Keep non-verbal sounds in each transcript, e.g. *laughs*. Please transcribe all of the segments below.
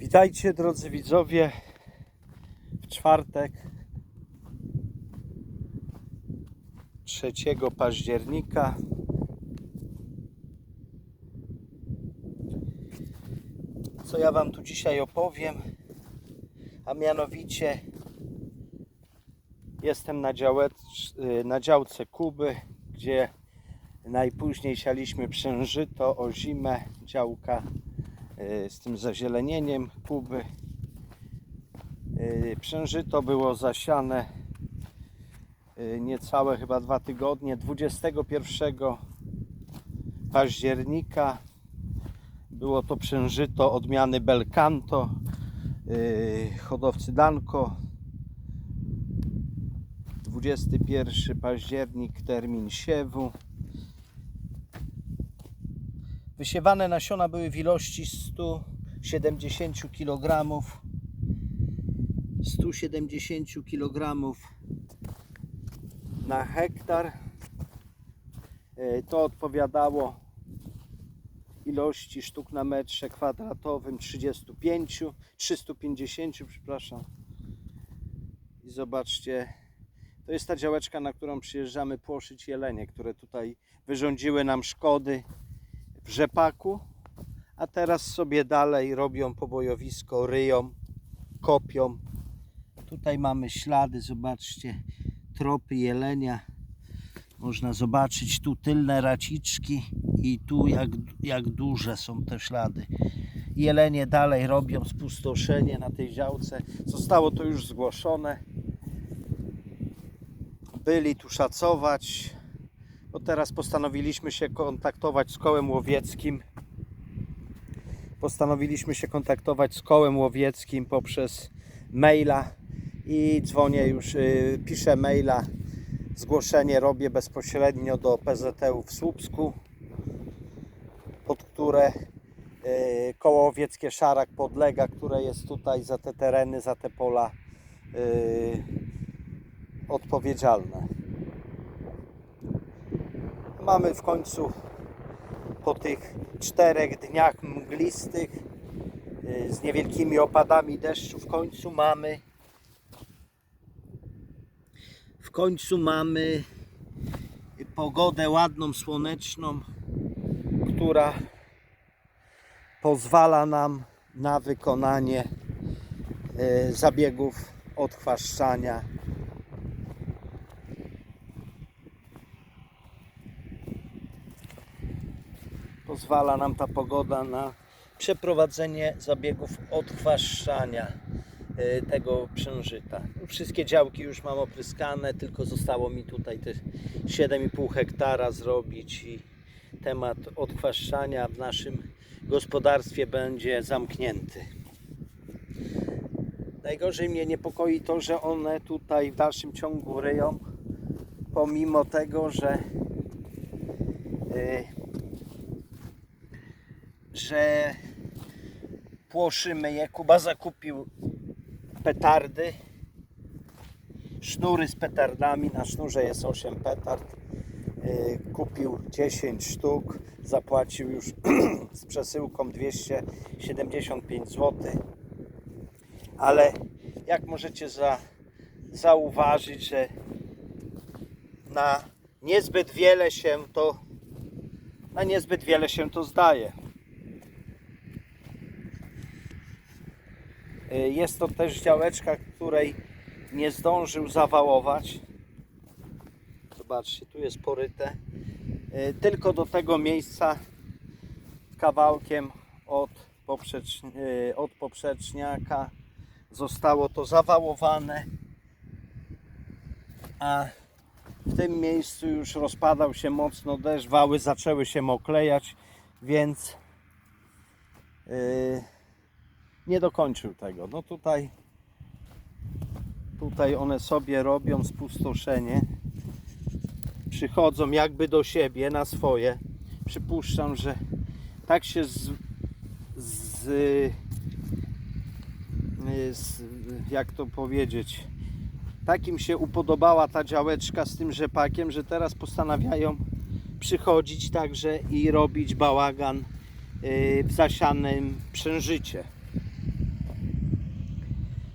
Witajcie drodzy widzowie w czwartek 3 października. Co ja Wam tu dzisiaj opowiem? A mianowicie jestem na, działec, na działce Kuby, gdzie najpóźniej sialiśmy przężyto o zimę działka y, z tym zazielenieniem Kuby. Y, Przężyto było zasiane y, niecałe chyba dwa tygodnie. 21 października było to przężyto odmiany Belcanto, y, hodowcy Danko. 21 październik termin siewu. Wysiewane nasiona były w ilości 170 kg. 170 kg na hektar. E, To odpowiadało ilości sztuk na metrze kwadratowym 35, 350, przepraszam. I zobaczcie, to jest ta działeczka, na którą przyjeżdżamy płoszyć jelenie, które tutaj wyrządziły nam szkody rzepaku, a teraz sobie dalej robią pobojowisko, ryją, kopią. Tutaj mamy ślady, zobaczcie, tropy jelenia. Można zobaczyć tu tylne raciczki i tu jak, jak duże są te ślady. Jelenie dalej robią spustoszenie na tej działce. Zostało to już zgłoszone. Byli tu szacować, bo teraz postanowiliśmy się kontaktować z kołem łowieckim. Postanowiliśmy się kontaktować z kołem łowieckim poprzez maila i dzwonię już, y, piszę maila. Zgłoszenie robię bezpośrednio do PZT-u w Słupsku, pod które y, koło łowieckie Szarak podlega, które jest tutaj za te tereny, za te pola y, odpowiedzialne. Mamy w końcu po tych czterech dniach mglistych y, z niewielkimi opadami deszczu w końcu mamy w końcu mamy pogodę ładną, słoneczną, która pozwala nam na wykonanie y, zabiegów odchwaszczania pozwala nam ta pogoda na przeprowadzenie zabiegów odchwaszczania y, tego przężyta. Wszystkie działki już mam opryskane, tylko zostało mi tutaj te 7,5 hektara zrobić i temat odchwaszczania w naszym gospodarstwie będzie zamknięty. Najgorzej mnie niepokoi to, że one tutaj w dalszym ciągu ryją, pomimo tego, że y, że płoszymy je. Kuba zakupił petardy, sznury z petardami. Na sznurze jest 8 petard. Yy, Kupił 10 sztuk, zapłacił już *clears throat* z przesyłką 275 zł. Ale jak możecie za, zauważyć, że na niezbyt wiele się to na niezbyt wiele się to zdaje. Jest to też działeczka, której nie zdążył zawałować. Zobaczcie, tu jest poryte. Y, Tylko do tego miejsca kawałkiem od, poprzecz, y, od poprzeczniaka zostało to zawałowane. A w tym miejscu już rozpadał się mocno deszcz, wały zaczęły się oklejać, więc yy, nie dokończył tego. No tutaj, tutaj one sobie robią spustoszenie. Przychodzą jakby do siebie na swoje. Przypuszczam, że tak się z, z, z jak to powiedzieć, takim się upodobała ta działeczka z tym rzepakiem, że teraz postanawiają przychodzić także i robić bałagan yy, w zasianym przężycie.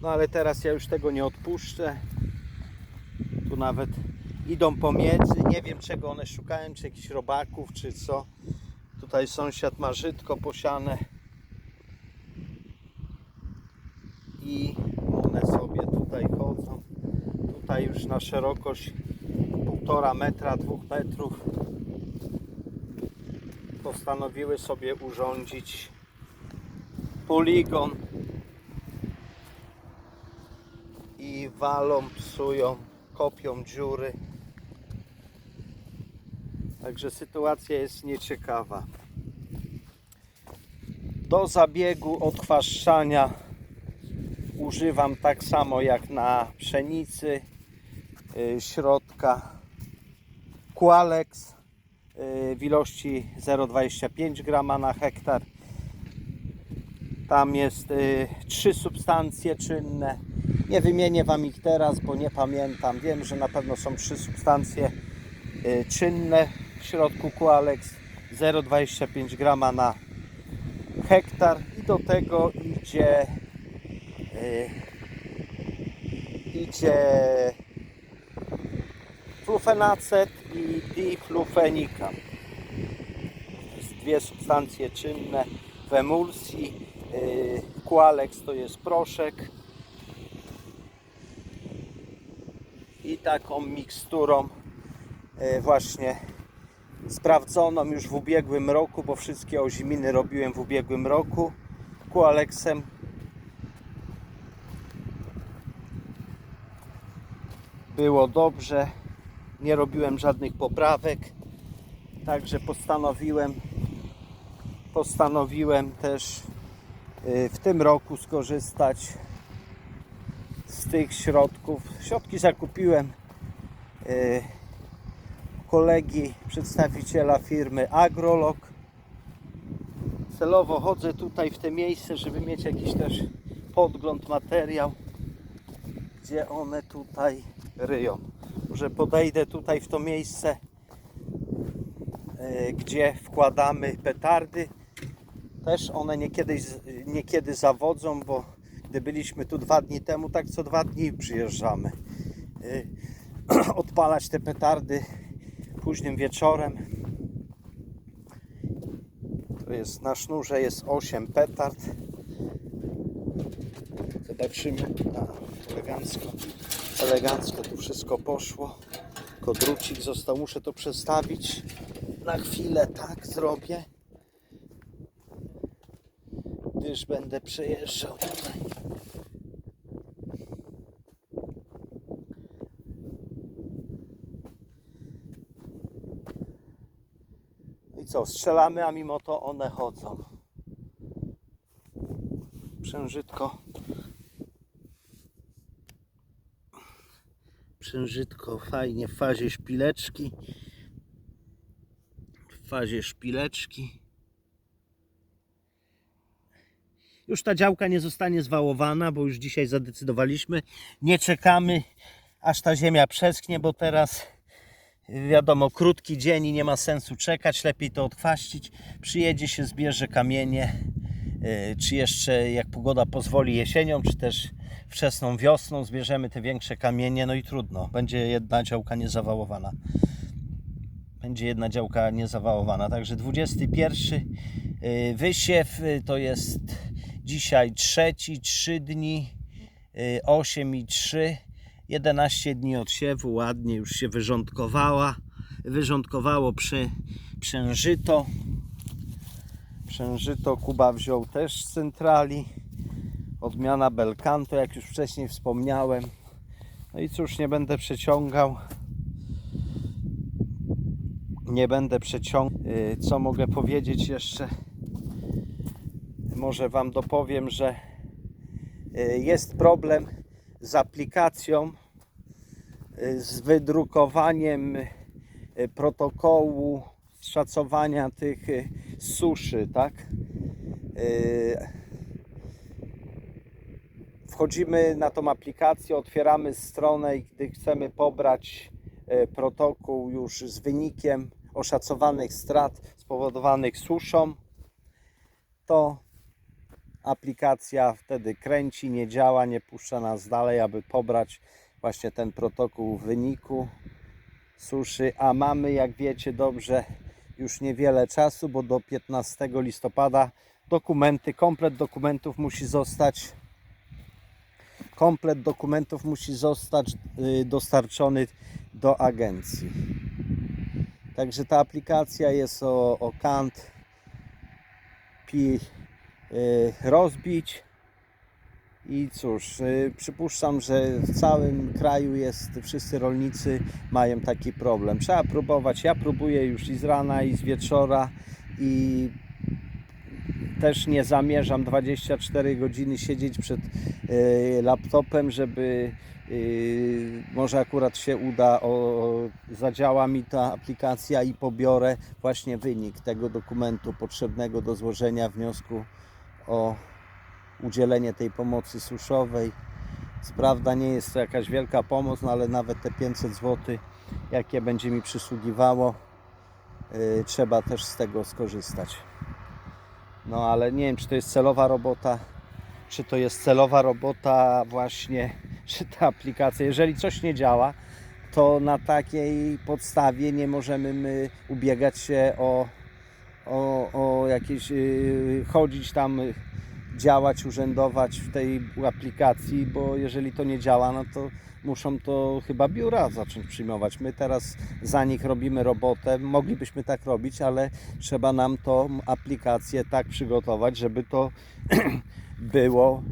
No ale teraz ja już tego nie odpuszczę. Tu nawet idą pomiędzy. Nie wiem czego one szukają, czy jakichś robaków, czy co. Tutaj sąsiad ma żytko posiane. I one sobie tutaj chodzą. Tutaj już na szerokość półtora metra, dwóch metrów postanowiły sobie urządzić poligon i walą, psują, kopią dziury. Także sytuacja jest nieciekawa. Do zabiegu odchwaszczania używam tak samo jak na pszenicy yy, środka Qualex yy, w ilości 0,25 g na hektar. Tam jest y, trzy substancje czynne. Nie wymienię Wam ich teraz, bo nie pamiętam. Wiem, że na pewno są trzy substancje y, czynne w środku Qualex 0,25 g na hektar i do tego idzie y, idzie flufenacet i diflufenika. To jest dwie substancje czynne w emulsji. Yy, Qualex to jest proszek. I taką miksturą yy, właśnie sprawdzoną już w ubiegłym roku, bo wszystkie oziminy robiłem w ubiegłym roku. Qualexem było dobrze. Nie robiłem żadnych poprawek. Także postanowiłem postanowiłem też y, w tym roku skorzystać z tych środków. Środki zakupiłem y, kolegi, przedstawiciela firmy Agrolog. Celowo chodzę tutaj w te miejsce, żeby mieć jakiś też podgląd, materiał, gdzie one tutaj ryją. Może podejdę tutaj w to miejsce, y, gdzie wkładamy petardy też one niekiedy, niekiedy zawodzą, bo gdy byliśmy tu dwa dni temu, tak co dwa dni przyjeżdżamy. Yy, *clears throat* Odpalać te petardy późnym wieczorem. To jest na sznurze jest 8 petard. Zobaczymy. A, elegancko, elegancko tu wszystko poszło. Tylko drucik został, muszę to przestawić na chwilę, tak zrobię gdyż będę przejeżdżał tutaj. Co, strzelamy, a mimo to one chodzą. Przężytko. Przężytko fajnie w fazie szpileczki. W fazie szpileczki. Już ta działka nie zostanie zwałowana, bo już dzisiaj zadecydowaliśmy. Nie czekamy, aż ta ziemia przeschnie, bo teraz wiadomo, krótki dzień i nie ma sensu czekać. Lepiej to odchwaścić. Przyjedzie się, zbierze kamienie, yy, czy jeszcze jak pogoda pozwoli jesienią, czy też wczesną wiosną zbierzemy te większe kamienie, no i trudno. Będzie jedna działka niezawałowana. Będzie jedna działka niezawałowana. Także 21 yy, wysiew yy, to jest Dzisiaj trzeci, 3 dni, 8 i 3, 11 dni odsiewu, ładnie już się wyrządkowała. Wyrządkowało przy, przężyto. Przężyto Kuba wziął też z centrali. Odmiana Belcanto, jak już wcześniej wspomniałem. No i cóż, nie będę przeciągał. Nie będę przeciągał. Co mogę powiedzieć jeszcze? może Wam dopowiem, że e, jest problem z aplikacją, z wydrukowaniem e, protokołu szacowania tych suszy, tak? Wchodzimy na tą aplikację, otwieramy stronę i gdy chcemy pobrać protokół już z wynikiem oszacowanych strat spowodowanych suszą, to aplikacja wtedy kręci, nie działa, nie puszcza nas dalej, aby pobrać właśnie ten protokół wyniku suszy, a mamy, jak wiecie dobrze, już niewiele czasu, bo do 15 listopada dokumenty, komplet dokumentów musi zostać komplet dokumentów musi zostać y, dostarczony do agencji. Także ta aplikacja jest o, o kant pi y, rozbić i cóż, y, przypuszczam, że w całym kraju jest, wszyscy rolnicy mają taki problem. Trzeba próbować. Ja próbuję już i z rana, i z wieczora, i też nie zamierzam 24 godziny siedzieć przed y, laptopem, żeby y, może akurat się uda, o, zadziała mi ta aplikacja i pobiorę właśnie wynik tego dokumentu potrzebnego do złożenia wniosku o udzielenie tej pomocy suszowej. Co Prawda nie jest to jakaś wielka pomoc, no ale nawet te 500 zł, jakie będzie mi przysługiwało, y, trzeba też z tego skorzystać. No ale nie wiem, czy to jest celowa robota, czy to jest celowa robota właśnie, *laughs* czy ta aplikacja, jeżeli coś nie działa, to na takiej podstawie nie możemy my ubiegać się o, o, o jakieś, yy, chodzić tam, yy, działać, urzędować w tej aplikacji, bo jeżeli to nie działa, no to muszą to chyba biura zacząć przyjmować. My teraz za nich robimy robotę, moglibyśmy tak robić, ale trzeba nam tą aplikację tak przygotować, żeby to *clears throat* było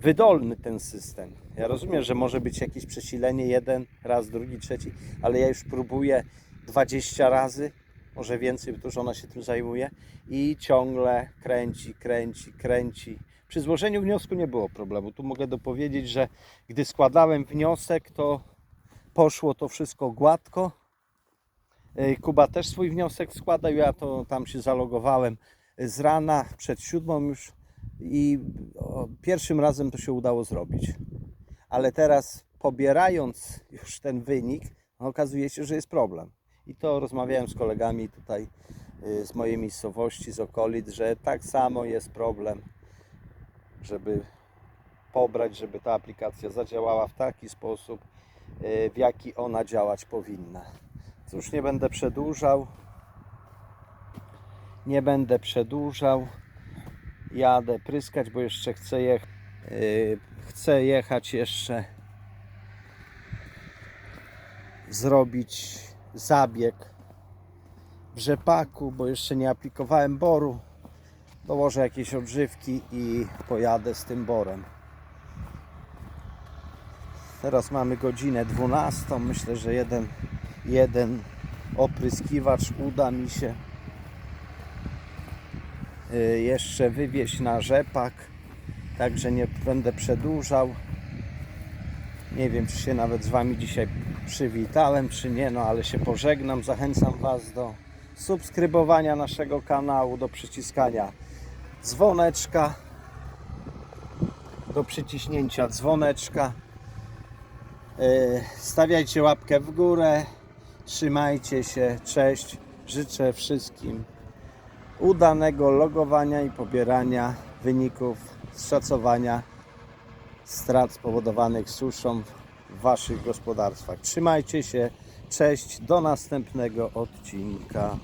wydolny ten system. Ja rozumiem, że może być jakieś przesilenie jeden raz, drugi, trzeci, ale ja już próbuję 20 razy, może więcej, bo to już ona się tym zajmuje i ciągle kręci, kręci, kręci. Przy złożeniu wniosku nie było problemu. Tu mogę dopowiedzieć, że gdy składałem wniosek, to poszło to wszystko gładko. Ej, Kuba też swój wniosek składał, ja to tam się zalogowałem z rana, przed siódmą już i pierwszym razem to się udało zrobić. Ale teraz pobierając już ten wynik, okazuje się, że jest problem. I to rozmawiałem z kolegami tutaj y, z mojej miejscowości, z okolic, że tak samo jest problem, żeby pobrać, żeby ta aplikacja zadziałała w taki sposób, y, w jaki ona działać powinna. Cóż, nie będę przedłużał. Nie będę przedłużał. Jadę pryskać, bo jeszcze chcę, jech- yy, chcę jechać jeszcze zrobić zabieg w rzepaku, bo jeszcze nie aplikowałem boru. Dołożę jakieś odżywki i pojadę z tym borem. Teraz mamy godzinę 12. Myślę, że jeden, jeden opryskiwacz uda mi się y, jeszcze wywieźć na rzepak. Także nie będę przedłużał. Nie wiem, czy się nawet z Wami dzisiaj przywitałem, czy nie, no ale się pożegnam. Zachęcam Was do subskrybowania naszego kanału, do przyciskania dzwoneczka, do przyciśnięcia dzwoneczka. Yy, Stawiajcie łapkę w górę, trzymajcie się, cześć. Życzę wszystkim udanego logowania i pobierania wyników szacowania strat spowodowanych suszą w Waszych gospodarstwach. Trzymajcie się, cześć, do następnego odcinka.